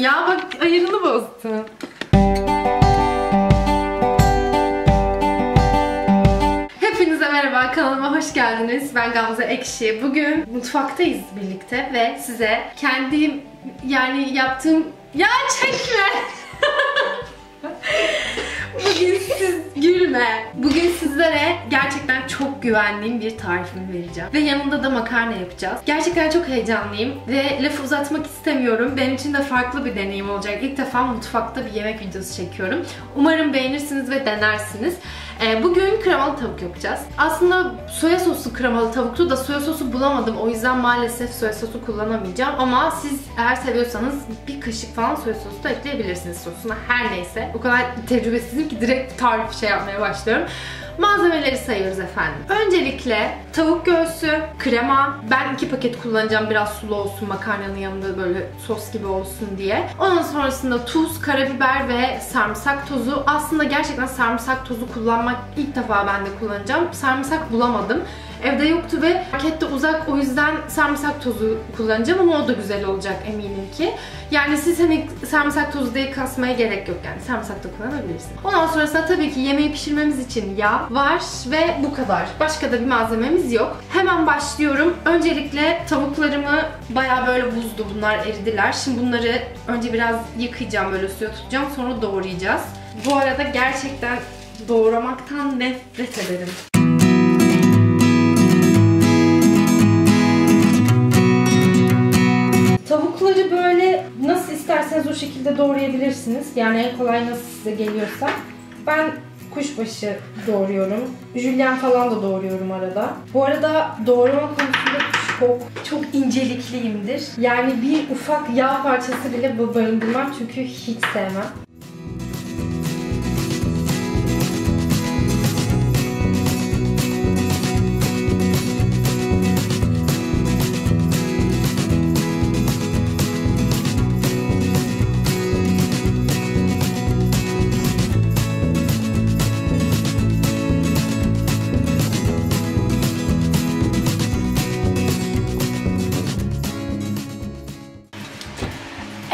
ya bak ayarını bozdun. Hepinize merhaba kanalıma hoş geldiniz. Ben Gamze Ekşi. Bugün mutfaktayız birlikte ve size kendi yani yaptığım ya çekme. Bugün siz gülme. Bugün sizlere gerçekten çok güvendiğim bir tarifimi vereceğim. Ve yanında da makarna yapacağız. Gerçekten çok heyecanlıyım ve lafı uzatmak istemiyorum. Benim için de farklı bir deneyim olacak. İlk defa mutfakta bir yemek videosu çekiyorum. Umarım beğenirsiniz ve denersiniz. Ee, bugün kremalı tavuk yapacağız. Aslında soya soslu kremalı tavuktu da soya sosu bulamadım. O yüzden maalesef soya sosu kullanamayacağım. Ama siz eğer seviyorsanız bir kaşık falan soya sosu da ekleyebilirsiniz sosuna. Her neyse. O kadar tecrübesizim ki direkt tarif şey yapmaya başlıyorum. Malzemeleri sayıyoruz efendim. Öncelikle tavuk göğsü, krema. Ben iki paket kullanacağım. Biraz sulu olsun makarnanın yanında böyle sos gibi olsun diye. Ondan sonrasında tuz, karabiber ve sarımsak tozu. Aslında gerçekten sarımsak tozu kullanmak ilk defa ben de kullanacağım. Sarımsak bulamadım. Evde yoktu ve markette uzak o yüzden sarımsak tozu kullanacağım ama o da güzel olacak eminim ki. Yani siz hani sarımsak tozu diye kasmaya gerek yok yani sarımsak da kullanabilirsiniz. Ondan sonrasında tabii ki yemeği pişirmemiz için yağ var ve bu kadar. Başka da bir malzememiz yok. Hemen başlıyorum. Öncelikle tavuklarımı baya böyle buzdu bunlar eridiler. Şimdi bunları önce biraz yıkayacağım böyle suya tutacağım sonra doğrayacağız. Bu arada gerçekten doğramaktan nefret ederim. Tavukları böyle nasıl isterseniz o şekilde doğrayabilirsiniz. Yani en kolay nasıl size geliyorsa. Ben kuşbaşı doğruyorum. Jülyen falan da doğruyorum arada. Bu arada doğrama konusunda çok çok incelikliyimdir. Yani bir ufak yağ parçası bile barındırmam çünkü hiç sevmem.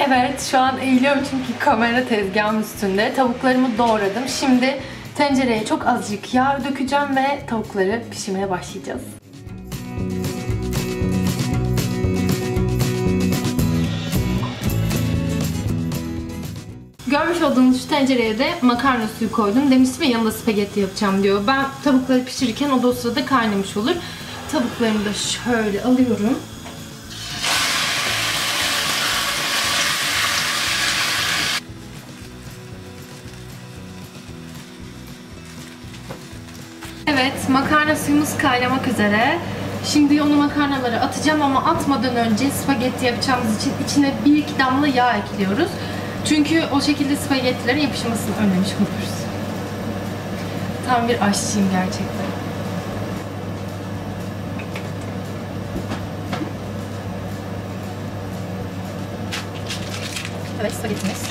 Evet şu an eğiliyorum çünkü kamera tezgahın üstünde. Tavuklarımı doğradım. Şimdi tencereye çok azıcık yağ dökeceğim ve tavukları pişirmeye başlayacağız. Görmüş olduğunuz şu tencereye de makarna suyu koydum. Demiştim ya yanında spagetti yapacağım diyor. Ben tavukları pişirirken o da o sırada kaynamış olur. Tavuklarımı da şöyle alıyorum. Evet, makarna suyumuz kaynamak üzere. Şimdi onu makarnalara atacağım ama atmadan önce spagetti yapacağımız için içine bir iki damla yağ ekliyoruz. Çünkü o şekilde spagettilerin yapışmasını önlemiş oluruz. Tam bir aşçıyım gerçekten. Evet, spagettimiz.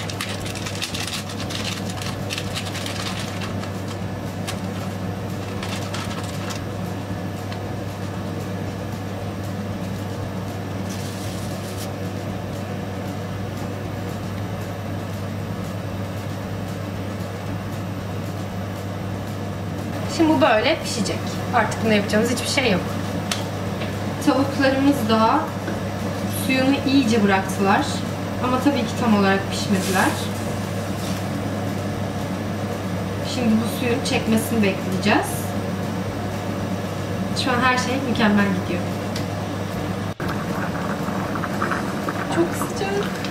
Şimdi bu böyle pişecek. Artık bunda yapacağımız hiçbir şey yok. Tavuklarımız da suyunu iyice bıraktılar. Ama tabii ki tam olarak pişmediler. Şimdi bu suyun çekmesini bekleyeceğiz. Şu an her şey mükemmel gidiyor. Çok sıcak.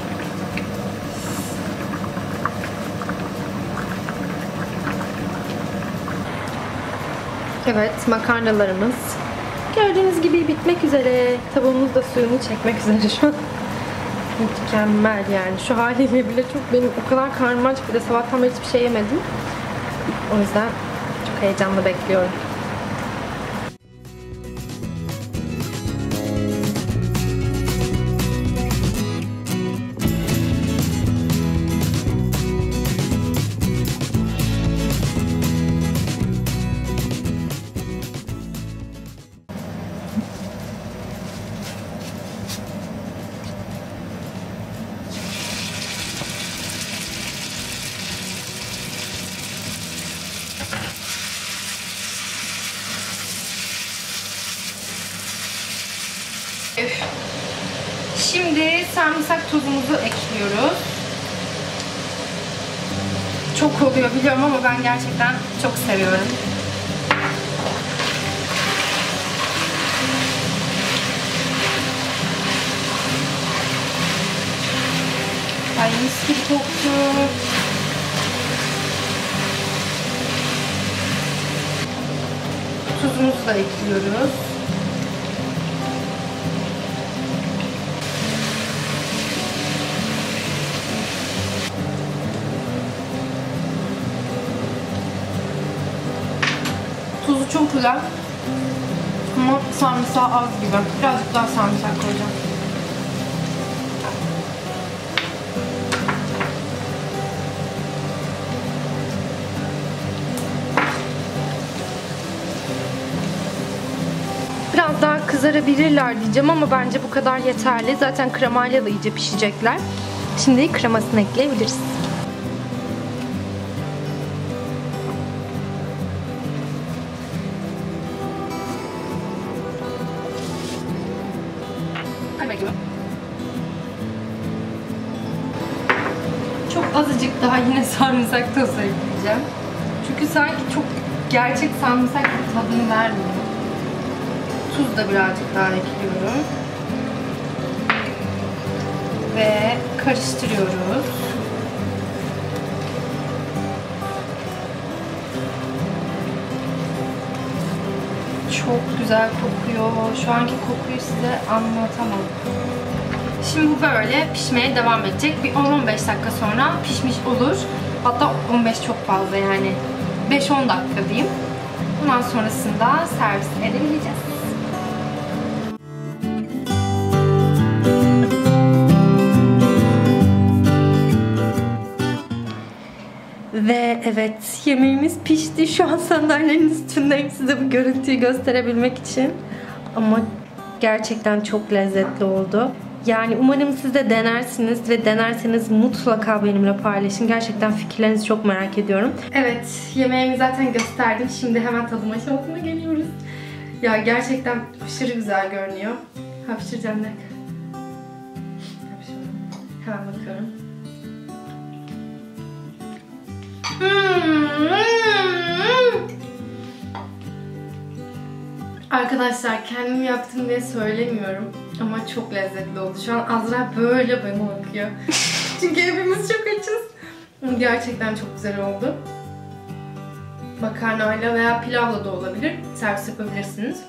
Evet, makarnalarımız gördüğünüz gibi bitmek üzere. Tavuğumuz da suyunu çekmek üzere şu an. Mükemmel yani. Şu haliyle bile çok benim o kadar karnım aç bir de sabahtan beri hiçbir şey yemedim. O yüzden çok heyecanla bekliyorum. Sarımsak tozumuzu ekliyoruz. Çok oluyor biliyorum ama ben gerçekten çok seviyorum. Ay mis gibi koktu. Tuzumuzu da ekliyoruz. Tuzu çok güzel. Ama sarımsağı az gibi. Birazcık daha sarımsak koyacağım. Biraz daha kızarabilirler diyeceğim ama bence bu kadar yeterli. Zaten kremayla da iyice pişecekler. Şimdi kremasını ekleyebiliriz. Çok azıcık daha yine sarımsak tozu ekleyeceğim. Çünkü sanki çok gerçek sarımsak tadını vermiyor. Tuz da birazcık daha ekliyorum. Ve karıştırıyoruz. Çok güzel kokuyor. Şu anki kokuyu size anlatamam. Şimdi bu böyle pişmeye devam edecek. Bir 10-15 dakika sonra pişmiş olur. Hatta 15 çok fazla yani. 5-10 dakika diyeyim. Bundan sonrasında servis edebileceğiz. Evet yemeğimiz pişti. Şu an sandalyenin üstündeyim size bu görüntüyü gösterebilmek için. Ama gerçekten çok lezzetli oldu. Yani umarım siz de denersiniz ve denerseniz mutlaka benimle paylaşın. Gerçekten fikirlerinizi çok merak ediyorum. Evet, yemeğimi zaten gösterdim. Şimdi hemen tadım aşamasına geliyoruz. Ya gerçekten aşırı güzel görünüyor. Hapşıracağım ne? Hemen bakıyorum. Arkadaşlar kendim yaptım diye söylemiyorum ama çok lezzetli oldu. Şu an Azra böyle bana bakıyor. Çünkü hepimiz çok açız. Gerçekten çok güzel oldu. Makarnayla veya pilavla da olabilir. Servis yapabilirsiniz.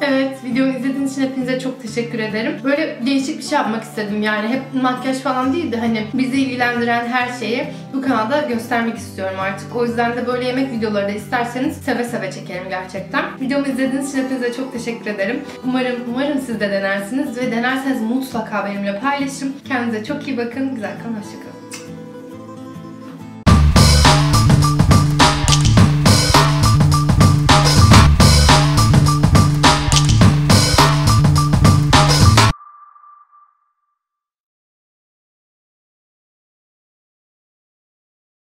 Evet, videomu izlediğiniz için hepinize çok teşekkür ederim. Böyle değişik bir şey yapmak istedim yani. Hep makyaj falan değil de hani bizi ilgilendiren her şeyi bu kanalda göstermek istiyorum artık. O yüzden de böyle yemek videoları da isterseniz seve seve çekerim gerçekten. Videomu izlediğiniz için hepinize çok teşekkür ederim. Umarım umarım siz de denersiniz ve denerseniz mutlaka benimle paylaşın. Kendinize çok iyi bakın. Güzel kalın. Hoşçakalın.